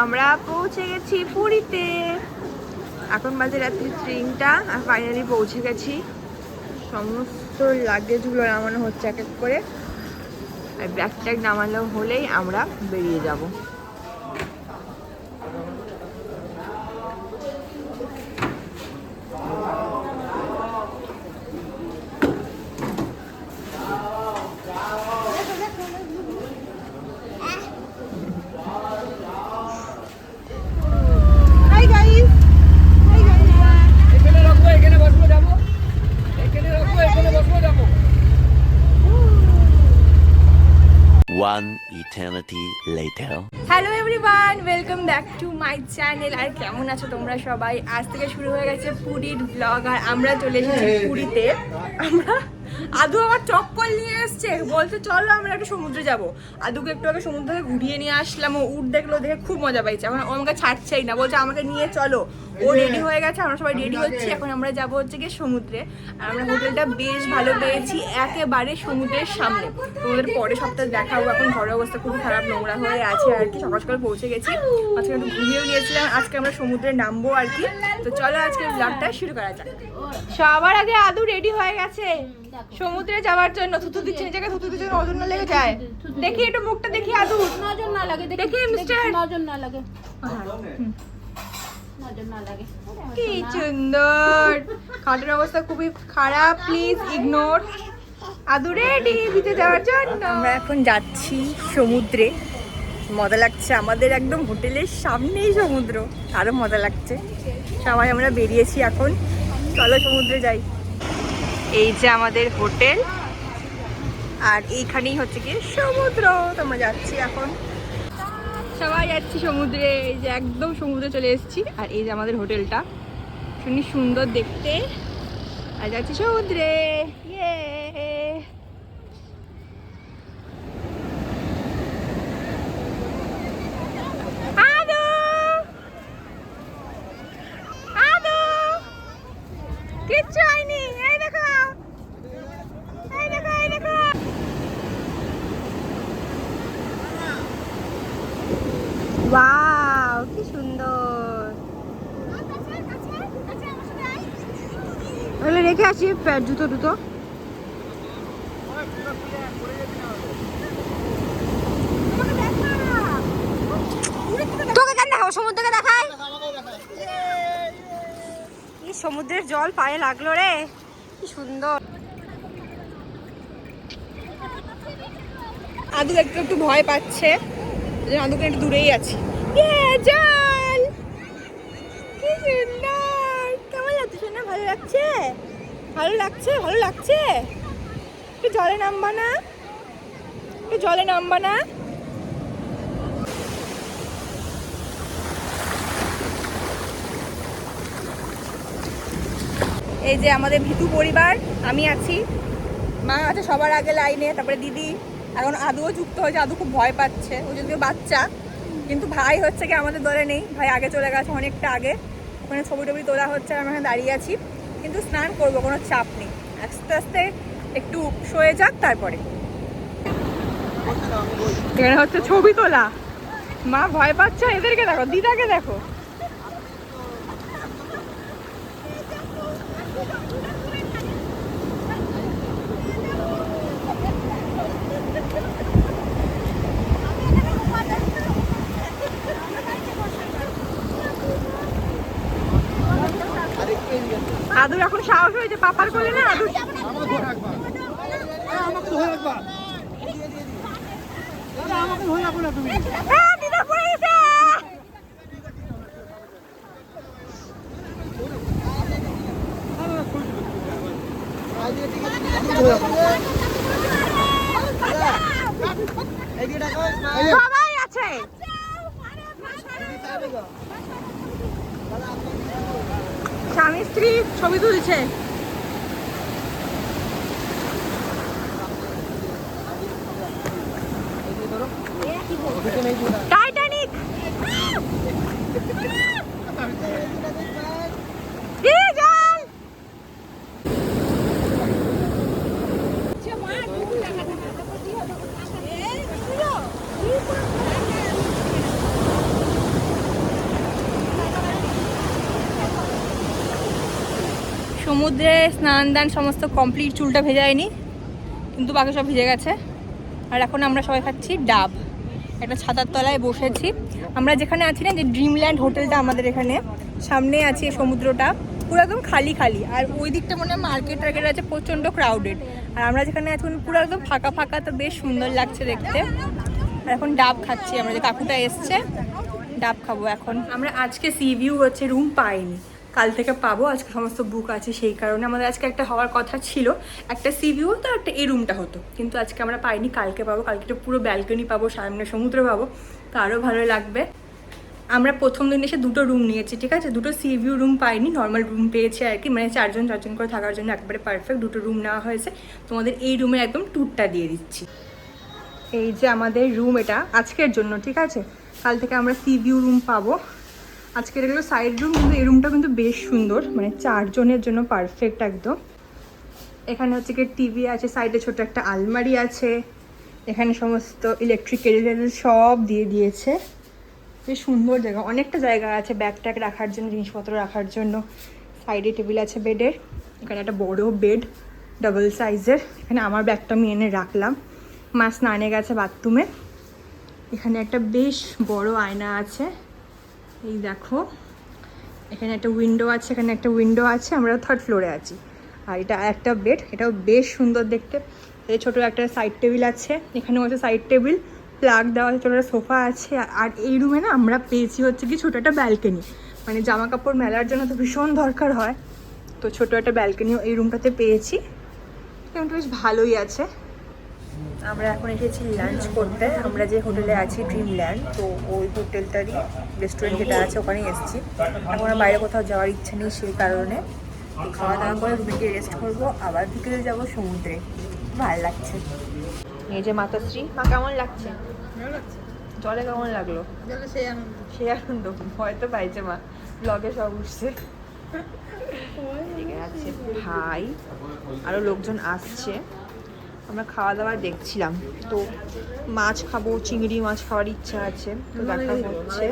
আমরা পৌঁছে গেছি পুরীতে। এখন বাজে রাত্রি ট্রেনটা আর ফাইনালি পৌঁছে গেছি। সমস্ত লাগেজগুলো নামানো হচ্ছে এক এক করে। আর ব্যাগ ট্যাগ নামানো হলেই আমরা বেরিয়ে যাব হাই গাইস হাই গাইস এখানে রাখব এখানে বসবো যাব এখানে রাখব এখানে বসবো যাব One eternity later. Hello everyone welcome back to my channel আর কেমন আছো তোমরা সবাই? আজ থেকে শুরু হয়ে গেছে পুরীর ব্লগ আর আমরা চলে এসেছি পুরীতে। আমরা আদু আমার চপ্পল নিয়ে এসছে। বলতে চলো আমরা একটু সমুদ্রে যাব। আদুকে একটু আগে সমুদ্র থেকে ঘুরিয়ে নিয়ে আসলাম। ও উঠ দেখল, দেখে খুব মজা পাইছে। এখন ও আমাকে ছাড়ছেই না। বলছে, আমাকে নিয়ে চলো। ও রেডি হয়ে গেছে, আমরা সবাই রেডি হচ্ছি। এখন আমরা যাব হচ্ছে গিয়ে সমুদ্রে। আর আমরা হোটেলটা বেশ ভালো পেয়েছি, একেবারে সমুদ্রের সামনে। তোমাদের পরে সপ্তাহে দেখাবো। এখন ঘরের অবস্থা খুব খারাপ, নোংরা হয়ে আছে আর কি। সকাল সকাল পৌঁছে গেছি। আজকে একটু ঘুমিয়েও নিয়েছিলাম। আজকে আমরা সমুদ্রে নামবো আর কি। তো চলো আজকে ব্লগটা শুরু করা যাক। সবার আগে আদু রেডি হয়ে গেছে। সমুদ্রে যাওয়ার জন্য থুতু দিচ্ছে নিজেকে থুতু দিচ্ছে নজর না লেগে যায়। দেখি একটু মুখটা দেখি আদু নজর না লাগে দেখি, মিস্টার। নজর না লাগে। নজর না লাগে। কি সুন্দর। খাটের অবস্থা খুবই খারাপ প্লিজ ইগনোর আদুরে ডিভিতে যাওয়ার জন্য। আমরা এখন যাচ্ছি সমুদ্রে। মজা লাগছে আমাদের একদম হোটেলের সামনেই সমুদ্র। আরও মজা লাগছে। সবাই আমরা বেরিয়েছি এখন। চলো সমুদ্রে যাই। এই যে আমাদের হোটেল। আর এইখানেই হচ্ছে কি সমুদ্র। তোমরা যাচ্ছি এখন। সবাই যাচ্ছি সমুদ্রে। এই যে একদম সমুদ্রে চলে এসেছি। আর এই যে আমাদের হোটেলটা। শুনি সুন্দর দেখতে। আর যাচ্ছি সমুদ্রে। ইয়ে কিচ্ছু হয়নি এই দেখো এই দেখো এই দেখো ওয়াও কি সুন্দর তাহলে রেখে আসি জুতো দুটো তোকে কেন দেখাবো? সমুদ্রকে দেখাই। কি সমুদ্রের জল পায়ে লাগল রে? কি সুন্দর। আদু একটু একটু ভয় পাচ্ছে। আদুকে একটু দূরেই আছি। জল! কি সুন্দর! কেমন লাগছে শোনা? ভালো লাগছে? ভালো লাগছে ভালো লাগছে? একটু জলে নামবা না? একটু জলে নামবা না? এই যে আমাদের ভিতু পরিবার, আমি আছি। মা আছে সবার আগে লাইনে, তারপরে দিদি। এখন আদুও যুক্ত হয়েছে, আদু খুব ভয় পাচ্ছে। ও যদিও বাচ্চা, কিন্তু ভাই হচ্ছে কি আমাদের দলে নেই। ভাই আগে চলে গেছে অনেকটা আগে। ওখানে ছবি টবি তোলা হচ্ছে আমরা এখানে দাঁড়িয়ে আছি। কিন্তু স্নান করব, কোনো চাপ নেই। আস্তে আস্তে একটু সয়ে যাক, তারপরে। এখানে হচ্ছে ছবি তোলা। মা ভয় পাচ্ছে, এদেরকে দেখো, দিদাকে দেখো। আদুর এখন সাহস হয়েছে পাপার কোলে না আদুর হ্যাঁ, দিদা পড়ে টাইটানিক সমুদ্রে স্নান দান সমস্ত কমপ্লিট চুলটা ভেজায়নি, কিন্তু বাকি সব ভিজে গেছে। আর এখন আমরা সবাই খাচ্ছি ডাব। একটা ছাতার তলায় বসেছি। আমরা যেখানে আছি না, যে ড্রিমল্যান্ড হোটেলটা আমাদের এখানে, সামনে আছে সমুদ্রটা, পুরো একদম খালি খালি। আর ওই দিকটা মনে হয় মার্কেট টার্কেট আছে, প্রচণ্ড ক্রাউডেড আর আমরা যেখানে আছি ওখানে পুরো একদম ফাঁকা ফাঁকা, তো বেশ সুন্দর লাগছে দেখতে। আর এখন ডাব খাচ্ছি আমরা, যে কাকুটা এসছে, ডাব খাব এখন। আমরা আজকে সি ভিউ হচ্ছে রুম পাইনি। কাল থেকে পাবো, আজকে সমস্ত বুক আছে সেই কারণে আমাদের আজকে একটা হওয়ার কথা ছিল। একটা সি ভিউ তো একটা এই রুমটা হতো। কিন্তু আজকে আমরা পাইনি, কালকে পাবো, কালকে তো পুরো ব্যালকনি পাবো, সামনে সমুদ্র পাবো, তো আরও ভালো লাগবে। আমরা প্রথম দিন এসে দুটো রুম নিয়েছি, ঠিক আছে? দুটো সি ভিউ রুম পাইনি নর্মাল রুম পেয়েছি আর কি। মানে চারজন চারজন করে থাকার জন্য একবারে পারফেক্ট দুটো রুম নেওয়া হয়েছে। তোমাদের এই রুমের একদম ট্যুরটা দিয়ে দিচ্ছি। এই যে আমাদের রুম এটা আজকের জন্য, ঠিক আছে? কাল থেকে আমরা সি ভিউ রুম পাবো। আজকের এগুলো সাইড রুম কিন্তু এই রুমটা কিন্তু বেশ সুন্দর। মানে চারজনের জন্য পারফেক্ট একদম। এখানে হচ্ছে কি টিভি আছে সাইডে ছোট একটা আলমারি আছে। এখানে সমস্ত ইলেকট্রিক কেটেল সব দিয়ে দিয়েছে। বেশ সুন্দর জায়গা। অনেকটা জায়গা আছে ব্যাগ ট্যাগ রাখার জন্য, জিনিসপত্র রাখার জন্য। সাইডে টেবিল আছে বেডের এখানে একটা বড় বেড ডাবল সাইজের এখানে আমার ব্যাগটা আমি এনে রাখলাম। মা স্নানে গেছে বাথরুমে এখানে একটা বেশ বড় আয়না আছে। এই দেখো, এখানে একটা উইন্ডো আছে, এখানে একটা উইন্ডো আছে, আমরা থার্ড ফ্লোরে আছি। আর এটা একটা বেড এটাও বেশ সুন্দর দেখতে। এই ছোট একটা সাইড টেবিল আছে, এখানেও আছে সাইড টেবিল প্লাগ দেওয়া ছোটো সোফা আছে। আর এই রুমে না আমরা পেয়েছি হচ্ছে কি ছোটো একটা ব্যালকনি মানে জামা কাপড় মেলার জন্য তো ভীষণ দরকার হয়। তো ছোটো একটা ব্যালকনিও এই রুমটাতে পেয়েছি। রুমটা বেশ ভালোই আছে। আমরা এখন এসেছি লাঞ্চ করতে। আমরা যে হোটেলে আছি ড্রিমল্যান্ড তো ওই হোটেলটারই রেস্টুরেন্ট যেটা আছে ওখানেই এসেছি। এখন আর বাইরে কোথাও যাওয়ার ইচ্ছে নেই সেই কারণে। তো খাওয়া দাওয়া করে রুমে গিয়ে রেস্ট করব আবার বিকেলে যাব সমুদ্রে। ভালো লাগছে। এই যে মাতাশ্রী মা কেমন লাগছে? জলে কেমন লাগল? সেই আনন্দ। হয়তো পাইছে মা। ব্লগে সব উঠছে। এখানে আছে ভাই। আরও লোকজন আসছে। আমরা খাওয়া দাওয়া দেখছিলাম। তো মাছ খাব চিংড়ি মাছ খাওয়ার ইচ্ছা আছে তো দেখা হচ্ছে।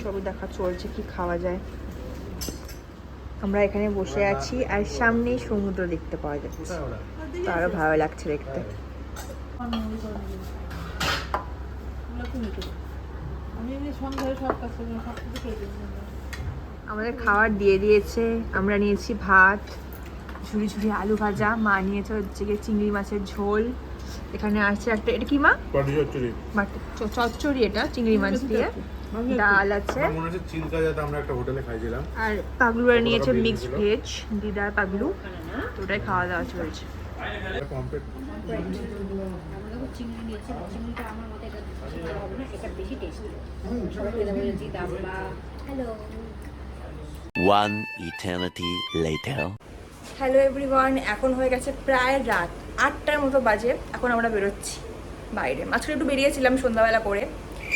সবই দেখা চলছে কি খাওয়া যায়। আমরা এখানে বসে আছি আর সামনেই সমুদ্র দেখতে পাওয়া যাচ্ছে। তো আরও ভালো লাগছে দেখতে। আমাদের খাবার দিয়ে দিয়েছে। আমরা নিয়েছি ভাত। ঝুড়ি ঝুড়ি আলু ভাজা। মা নিয়েছে হচ্ছে গিয়ে চিংড়ি মাছের ঝোল। এখানে আছে একটা এটা কি মা? চ- চচ্চড়ি এটা চিংড়ি মাছ দিয়ে। ডাল আছে। আমার মনে হচ্ছে চিল্কা যাতে আমরা একটা হোটেলে খাইছিলাম। আর পাগলুরা নিয়েছে মিক্সড ভেজ দিদার পাগলু। তো ওটাই খাওয়া দাওয়া চলছে। পম্পেট আমরা চিংড়ি নিয়েছি চিংড়িটা আমার মতে হবে না সেটা বেশি টেস্টি সবাই বলেছি দাম্বা hello One eternity later. Hello everyone এখন হয়ে গেছে প্রায় রাত আটটার মতো বাজে এখন আমরা বেরোচ্ছি বাইরে। মাঝখানে একটু বেরিয়েছিলাম সন্ধ্যাবেলা করে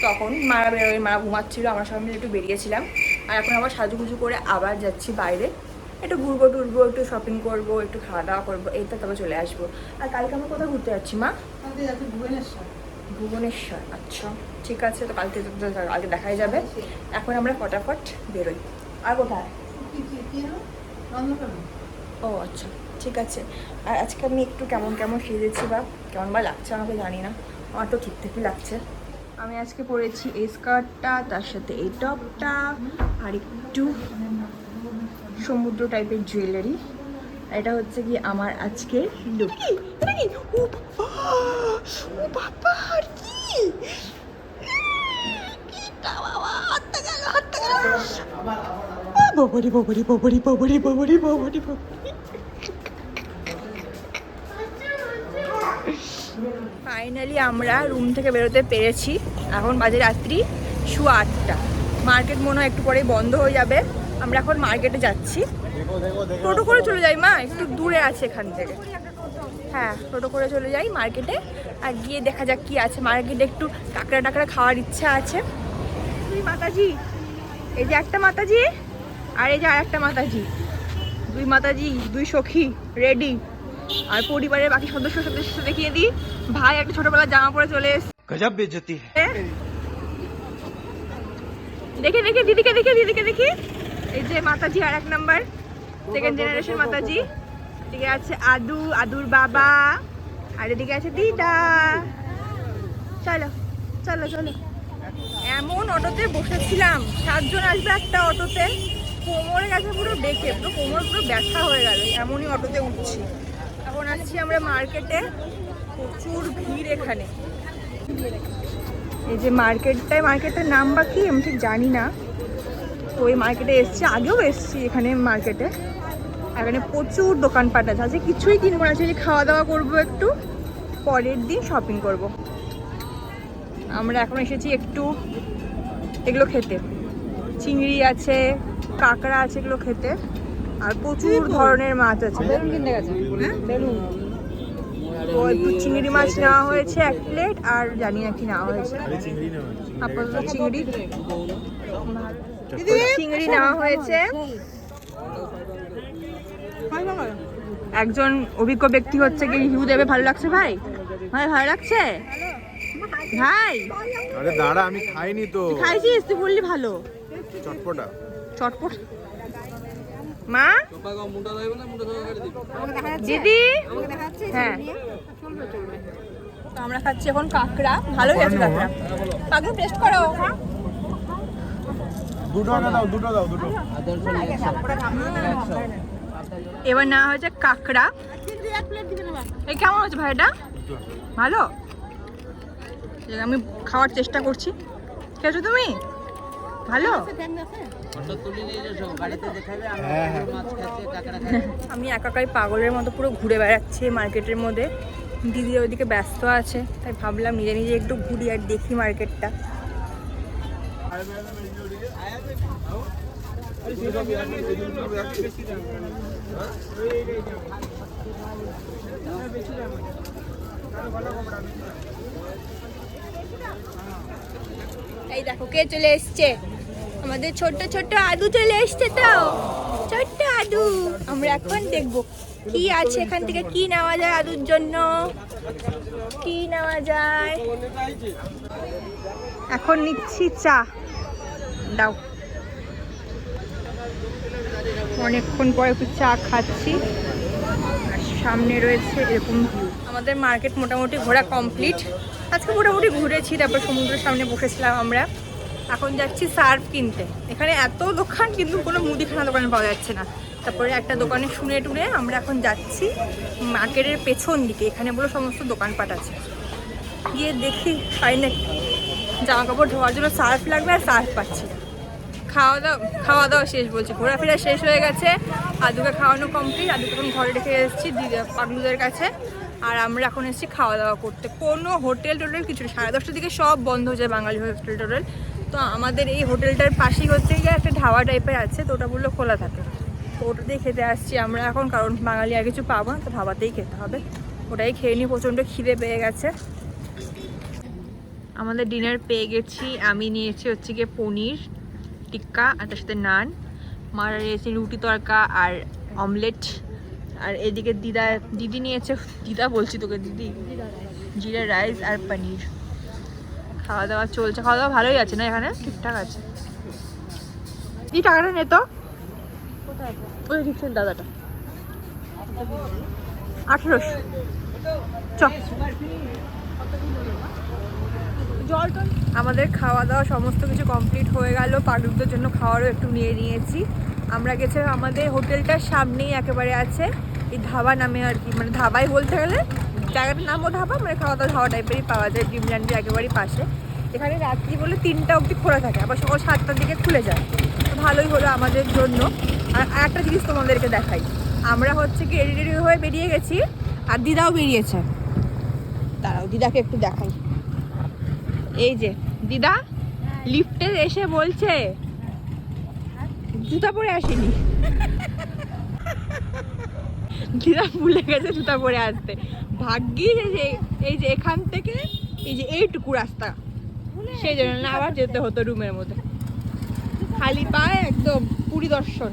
তখন মারা বেরোয় মারা ঘুমাচ্ছিল আমরা সবাই মিলে একটু বেরিয়েছিলাম। আর এখন আবার সাজুগুজু করে আবার যাচ্ছি বাইরে। একটু ঘুরবো টুরবো একটু শপিং করব একটু খাওয়া দাওয়া করব তো তবে চলে আসব। আর কালকে আমরা কোথাও ঘুরতে যাচ্ছি মা? ভুবনেশ্বর। আচ্ছা ঠিক আছে তো কালকে কালকে দেখাই যাবে। এখন আমরা ফটাফট বেরোই। আর কোথায়? ও আচ্ছা ঠিক আছে। আর আজকে আমি একটু কেমন কেমন সেজেছি বা কেমন বা লাগছে আমাকে জানি না। আমার তো ঠিক ঠিকই লাগছে। আমি আজকে পরেছি এই স্কার্টটা, তার সাথে এই টপটা আর একটু সমুদ্র টাইপের জুয়েলারি। এটা হচ্ছে কি? আমার আজকে লুক। বাবারে বাবারে বাবারে বাবারে বাবারে বাবারে বাবারে ফাইনালি আমরা রুম থেকে বেরোতে পেরেছি। এখন বাজে রাত্রি শু আটটা। মার্কেট মনে হয় একটু পরেই বন্ধ হয়ে যাবে। আমরা এখন মার্কেটে যাচ্ছি। টোটো করে চলে যাই মা একটু দূরে আছে এখান থেকে। হ্যাঁ টোটো করে চলে যাই মার্কেটে আর গিয়ে দেখা যাক কি আছে। মার্কেটে একটু কাঁকড়া টাকড়া খাওয়ার ইচ্ছা আছে। মাতাজি? এই যে একটা মাতাজি। আর এই যে আর একটা মাতাজি। দুই মাতাজি দুই সখী রেডি আর পরিবারের বাকি সদস্য সদস্য দেখিয়ে দিই। ভাই একটা ছোটবেলা জামা পরে চলে এসে দেখে দেখে দিদিকে দেখে দিদিকে দেখি। এই যে মাতাজি আর এক নাম্বার সেকেন্ড জেনারেশন মাতাজি। এদিকে আছে আদু আদুর বাবা। আর এদিকে আছে দিদা। চলো চলো চলো। এমন অটোতে বসেছিলাম। সাতজন আসবে একটা অটোতে। কোমরে গেছে পুরো ডেকে পুরো কোমর পুরো ব্যথা হয়ে গেল। এমনই অটোতে উঠছি। এখন আসছি আমরা মার্কেটে প্রচুর ভিড় এখানে। এই যে মার্কেটটায় মার্কেটের নাম বা কি আমি ঠিক জানি না। তো ওই মার্কেটে এসছি, আগেও এসছি এখানে মার্কেটে এখানে প্রচুর দোকানপাট আছে। আজকে কিছুই কিনবো না, আজকে খাওয়া দাওয়া করব একটু। পরের দিন শপিং করব। আমরা এখন এসেছি একটু এগুলো খেতে। চিংড়ি আছে কাঁকড়া আছে এগুলো খেতে আর প্রচুর ধরনের মাছ আছে। তো একটু চিংড়ি মাছ নেওয়া হয়েছে এক প্লেট আর জানি না কি নেওয়া হয়েছে। চিংড়ি নেওয়া আপাতত চিংড়ি। চিংড়ি নেওয়া হয়েছে। একজন অভিজ্ঞ ব্যক্তি হচ্ছে কি রিভিউ দেবে ভালো লাগছে ভাই? ভাই ভালো লাগছে? ভাই। আরে দাঁড়া আমি খাইনি তো। খাইছিস? তুই বললি ভালো। চটপটা। চটপট। মা? না দিদি? হ্যাঁ। তো আমরা খাচ্ছি এখন কাঁকড়া। ভালোই আছে কাঁকড়া। কাঁকড়া টেস্ট করো। দুটো না দাও দুটো দাও দুটো। এবার নেওয়া হয়েছে কাঁকড়া। এই কেমন হচ্ছে ভাই এটা ভালো? আমি খাওয়ার চেষ্টা করছি। খেয়েছো তুমি? ভালো? আমি একাকাই পাগলের মতো পুরো ঘুরে বেড়াচ্ছি মার্কেটের মধ্যে। দিদি ওইদিকে ব্যস্ত আছে, তাই ভাবলাম নিজে নিজে একটু ঘুরি আর দেখি মার্কেটটা। এই দেখো, কে চলে এসছে? আমাদের ছোট্ট ছোট্ট আদু চলে এসছে তো। ছোট্ট আদু। আমরা এখন দেখব কি আছে এখান থেকে, কি নেওয়া যায় আদুর জন্য। কি নেওয়া যায়? এখন নিচ্ছি চা। দাও। অনেকক্ষণ পরে একটু চা খাচ্ছি। আর সামনে রয়েছে এরকম আমাদের মার্কেট মোটামুটি ঘোরা কমপ্লিট আজকে মোটামুটি ঘুরেছি, তারপর সমুদ্রের সামনে বসেছিলাম আমরা। এখন যাচ্ছি সার্ফ কিনতে। এখানে এত দোকান কিন্তু কোনো মুদিখানা দোকানে পাওয়া যাচ্ছে না। তারপরে একটা দোকানে শুনে টুনে আমরা এখন যাচ্ছি মার্কেটের পেছন দিকে। এখানে বলে সমস্ত দোকানপাট আছে। গিয়ে দেখি পাই না জামা কাপড় ধোয়ার জন্য সার্ফ লাগবে আর সার্ফ পাচ্ছি। খাওয়া দাওয়া খাওয়া দাওয়া শেষ বলছি। ঘোরাফেরা শেষ হয়ে গেছে। আদুকে খাওয়ানো কমপ্লিট আদুকে এখন ঘরে রেখে এসেছি পাগলুদের কাছে। আর আমরা এখন এসেছি খাওয়া দাওয়া করতে। কোনো হোটেল টোটেল কিছু। সাড়ে দশটার দিকে সব বন্ধ হয়ে যায় বাঙালি হোটেল টোটেল তো আমাদের এই হোটেলটার পাশেই হচ্ছে গিয়ে একটা ধাবা টাইপের আছে, তো ওটা বলল খোলা থাকে। তো ওটাতেই খেতে আসছি আমরা এখন, কারণ বাঙালি আর কিছু পাবো না, তো ধাবাতেই খেতে হবে। ওটাই খেয়ে নিই, প্রচণ্ড খিদে পেয়ে গেছে। আমাদের ডিনার পেয়ে গেছি, আমি নিয়েছি হচ্ছে গিয়ে পনির, টিক্কা, আর তার সাথে নান। মারা নিয়েছে রুটি তড়কা আর অমলেট আর এদিকে দিদা, দিদি নিয়েছে, দিদা বলছি তোকে, দিদি। জিরা রাইস আর পনির। খাওয়া দাওয়া চলছে। খাওয়া দাওয়া ভালোই আছে না এখানে? ঠিকঠাক আছে। এই টাকাটা নে তো। ওই রিক্সার দাদাটা। আঠেরোশো। চ। আমাদের খাওয়া দাওয়া সমস্ত কিছু কমপ্লিট হয়ে গেল। পাণ্ডবদের জন্য খাওয়ারও একটু নিয়ে নিয়েছি। আমরা গেছিলাম আমাদের হোটেলটার সামনেই একেবারে আছে। এই ধাবা নামে আর কি মানে ধাবাই বলতে গেলে। জায়গাটার নামও ধাবা মানে খাওয়া দাওয়া ধাওয়া টাইপেরই পাওয়া যায় ডিমল্যান্ডের একেবারেই পাশে। এখানে রাত্রি বলে তিনটা অবধি খোলা থাকে, আবার সকাল সাতটার দিকে খুলে যায়। তো ভালোই হলো আমাদের জন্য। আর একটা জিনিস তোমাদেরকে দেখাই। আমরা হচ্ছে কি রেডি হয়ে বেরিয়ে গেছি, আর দিদাও বেরিয়েছে। দাঁড়াও, দিদাকে একটু দেখাই। এই যে, দিদা লিফটে এসে বলছে, জুতা পরে আসেনি। দিদা ভুলে গেছে জুতা পরে আসতে। ভাগ্যিস এই যে এই যে এখান থেকে এই যে এইটুকু রাস্তা, সেই জন্য আবার যেতে হতো রুমের মধ্যে। খালি পায়ে একদম পুরী দর্শন।